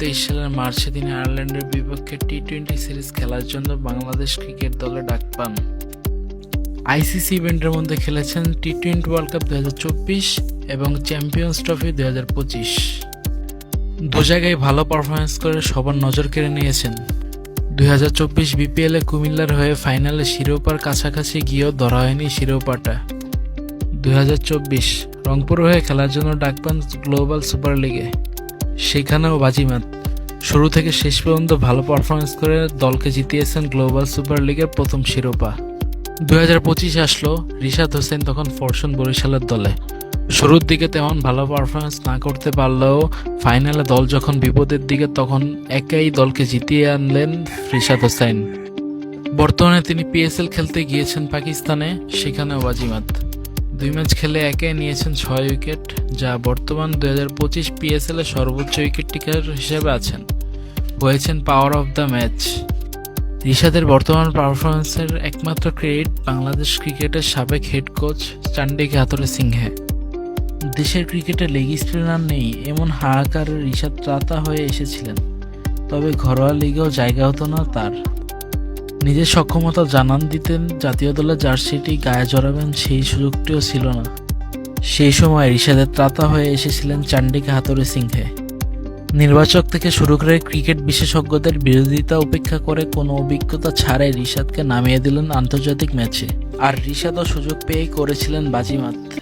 তেইশ সালের মার্চে তিনি আয়ারল্যান্ডের বিপক্ষে টি টোয়েন্টি সিরিজ খেলার জন্য বাংলাদেশ ক্রিকেট দলে ডাক পান। আইসিসি ইভেন্টের মধ্যে খেলেছেন টি টোয়েন্টি ওয়ার্ল্ড কাপ দু হাজার চব্বিশ এবং চ্যাম্পিয়ন্স ট্রফি দু হাজার পঁচিশ। দু জায়গায় ভালো পারফরমেন্স করে সবার নজর কেড়ে নিয়েছেন। দুই হাজার চব্বিশ বিপিএলে কুমিল্লার হয়ে ফাইনালে শিরোপার কাছাকাছি গিয়েও ধরা হয়নি শিরোপাটা। দুই হাজার চব্বিশ রংপুর হয়ে খেলার জন্য ডাক পান গ্লোবাল সুপার লিগে সেখানেও বাজিমাত। শুরু থেকে শেষ পর্যন্ত ভালো পারফরমেন্স করে দলকে জিতিয়েছেন গ্লোবাল সুপার লিগের প্রথম শিরোপা। দুই হাজার পঁচিশ আসলো রিশাদ হোসেন তখন ফরশন বরিশালের দলে। শুরুর দিকে তেমন ভালো পারফরমেন্স না করতে পারলেও ফাইনালে দল যখন বিপদের দিকে তখন একাই দলকে জিতিয়ে আনলেন রিশাদ হোসেন। বর্তমানে তিনি পিএসএল খেলতে গিয়েছেন পাকিস্তানে, সেখানেও বাজিমাত। দুই ম্যাচ খেলে একে নিয়েছেন ছয় উইকেট, যা বর্তমান দুই হাজার পঁচিশ পিএসএল এর সর্বোচ্চ উইকেট টিকার হিসেবে আছেন। হয়েছেন পাওয়ার অফ দ্য ম্যাচ রিশাদের বর্তমান পারফরমেন্সের একমাত্র ক্রেডিট বাংলাদেশ ক্রিকেটের সাবেক হেড কোচ চান্ডিকা হাতরে সিংহে। দেশের ক্রিকেটে লেগ স্পিনার নেই, এমন হাহাকারে রিশাদ ত্রাতা হয়ে এসেছিলেন। তবে ঘরোয়া লিগেও জায়গা হতো না তার। নিজের সক্ষমতা জানান দিতেন, জাতীয় দলের জার্সিটি গায়ে জড়াবেন সেই সুযোগটিও ছিল না। সেই সময় রিশাদের ত্রাতা হয়ে এসেছিলেন চান্ডিকা হাতরে সিংহে। নির্বাচক থেকে শুরু করে ক্রিকেট বিশেষজ্ঞদের বিরোধিতা উপেক্ষা করে কোনো অভিজ্ঞতা ছাড়াই রিশাদকে নামিয়ে দিলেন আন্তর্জাতিক ম্যাচে। আর রিশাদও সুযোগ পেয়েই করেছিলেন বাজিমাত।